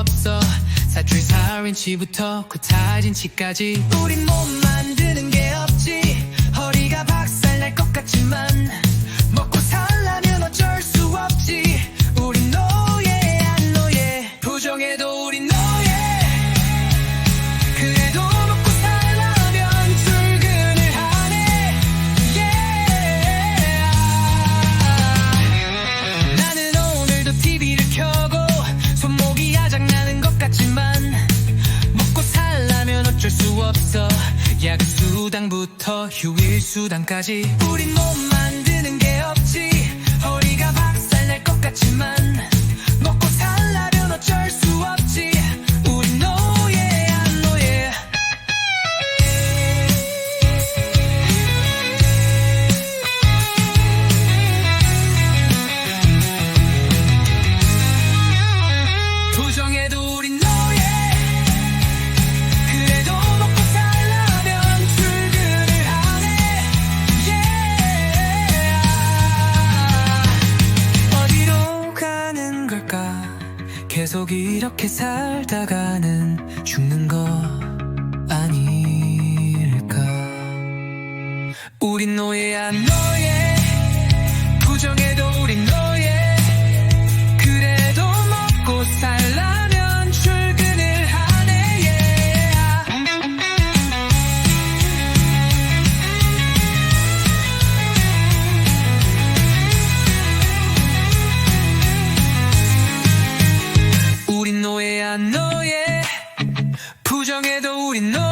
없어. 사출살인치부터 구타진치까지. 그 우린 못 만드는 게 없지. 허리가 박살날 것 같지만 먹고 살라면 어쩔 수 없지. 우린 노예 안 노예 부정해도 우린 노예 휴일 수당까지 우린 못만 계속 이렇게 살다가는 죽는 거 아닐까? 우린 노예야 노예 부정해도 우린 노예 부정해도 우린 그래도